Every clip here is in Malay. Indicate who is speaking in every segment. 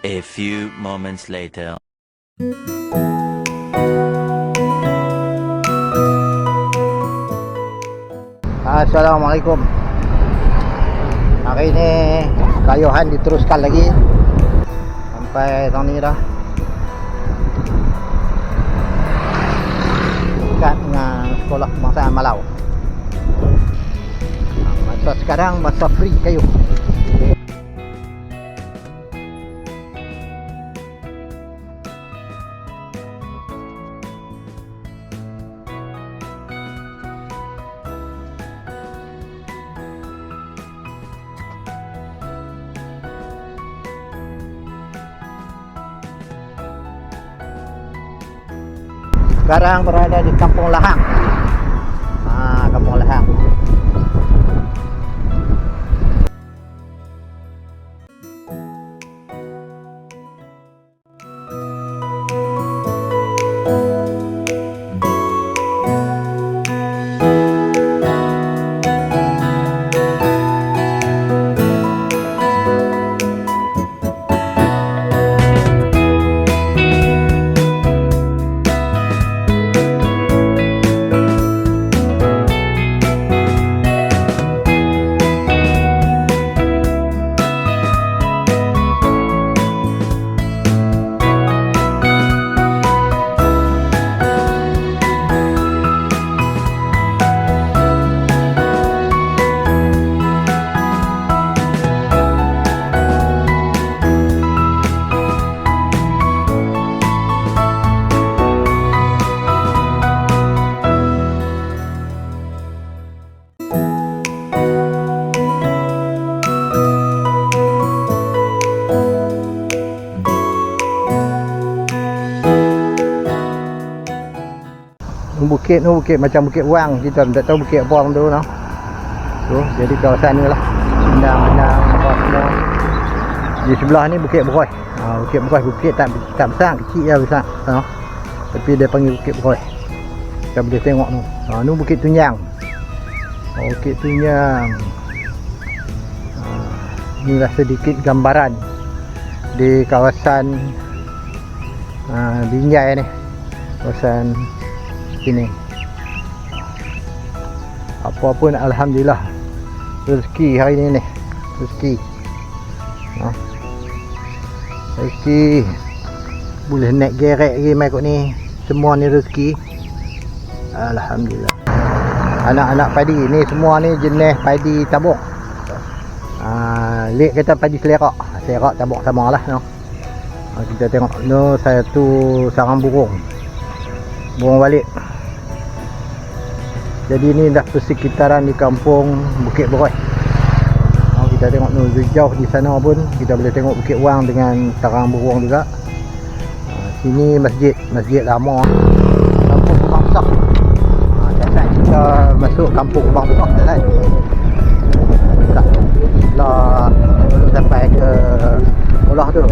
Speaker 1: A few moments later.
Speaker 2: Assalamualaikum. Hari ni Kayuhan diteruskan lagi. Sampai tahun ni dah. Dekat dengan sekolah kebangsaan Malau. Masa sekarang masa free kayu Sekarang berada di Kampung Lahang. Ha, Kampung Lahang Bukit tu bukit macam bukit Wang Kita tak tahu bukit apa tu no? Tu jadi kawasan ni lah. Bendang-bendang apa semua. Di sebelah ni bukit Beroi ha, Bukit Beroi bukit tak, tak besar Kecil lah besar no? Tapi dia panggil bukit Beroi Kita boleh tengok tu. Ha, Ni bukit Tunyang. Oh, Bukit Tunyang. Ha, Inilah sedikit gambaran Di kawasan ha, Binjai ni. Kawasan sini. Apa pun Alhamdulillah. Rezeki hari ni ni. Rezeki. Ha? rezeki. Boleh naik gerek lagi mai kot ni. Semua ni rezeki. Alhamdulillah. Anak-anak padi ni semua ni jenis padi tabung ha, Lik kata padi selerak. Selerak tabung sama lah no? ha, kita tengok no, satu sarang burung burung balik. Jadi ni dah persekitaran di kampung Bukit Beroi. Oh, kita tengok ni jauh di sana pun kita boleh tengok Bukit Wang dengan sarang burung juga. Ha, sini masjid masjid lama. Kampung Kubang Besar. Dasar kita masuk kampung Kubang Besar kan tak. Lah sampai ke sekolah tu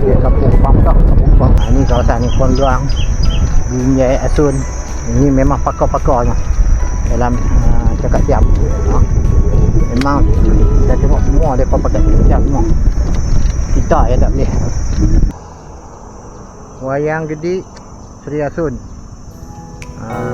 Speaker 2: dia kampung Kubang Besar. Kampung Kubang ha, ni kawasan ni Kuala Binjai Asun. Ini memang pakar-pakarnya dalam uh, cakap siap. Ha? memang kita tengok semua mereka pakai cakap siap semua. Kita yang tak boleh. Wayang gede Seri Asun. Uh,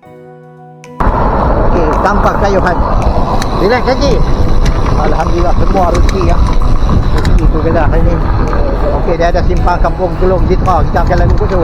Speaker 2: Okey, tampak kayuhan. Relax kaki. Alhamdulillah semua rezeki ya. Rezeki tu kedah ini. Okey, dia ada simpang kampung Teluk Jitra. Kita akan lalu ke tu.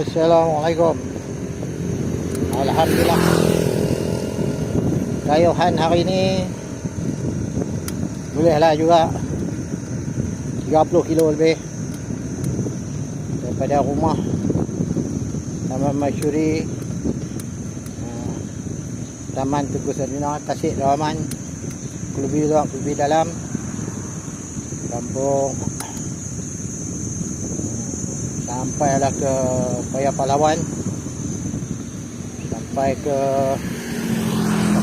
Speaker 2: Assalamualaikum. Alhamdulillah. Kayuhan hari ini bolehlah juga 30 kilo lebih daripada rumah Taman Masyuri uh, Taman Teguh Sardina Tasik Rawaman Kulubi luar Kulubi dalam Kampung sampailah ke Paya Palawan sampai ke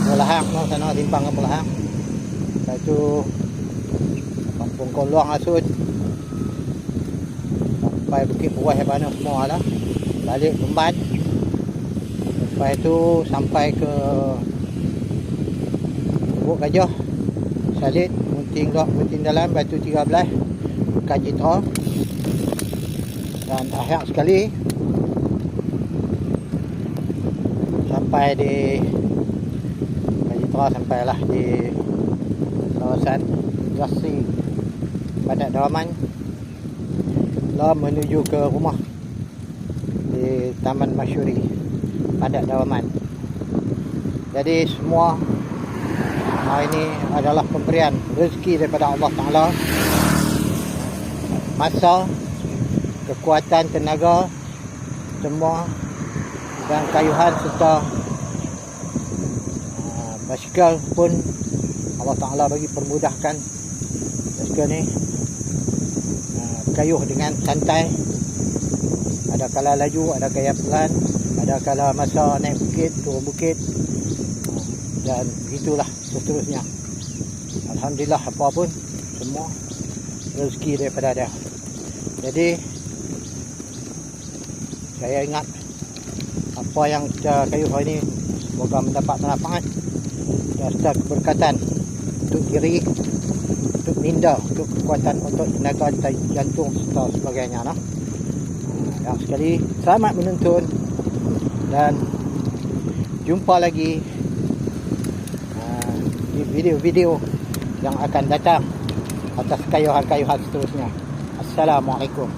Speaker 2: Pelahang no, sana timpang ke Pelahang lepas tu Kampung Koluang Asud sampai Bukit Puas mana semua lah. Balik Kemban. Lepas tu sampai ke Bukit Gajah. Salit Munting Luak Munting Dalam Batu 13 Kajitra dan akhir sekali sampai di Kajitra sampailah di kawasan Jasi Badak Dawaman lah menuju ke rumah di Taman Masyuri Badak Dawaman jadi semua hari ini adalah pemberian rezeki daripada Allah Ta'ala. Masa kekuatan tenaga semua dan kayuhan serta uh, basikal pun Allah Ta'ala bagi permudahkan. Basikal ni uh, kayuh dengan santai. Ada kala laju, ada kaya pelan ada kala masa naik bukit, turun bukit. Dan begitulah seterusnya. Alhamdulillah apa pun semua rezeki daripada dia. Jadi saya ingat apa yang kayu hari ini semoga mendapat manfaat dan serta keberkatan untuk diri untuk minda untuk kekuatan untuk tenaga jantung serta sebagainya nah. yang sekali selamat menonton dan jumpa lagi uh, di video-video yang akan datang atas kayuhan-kayuhan seterusnya Assalamualaikum.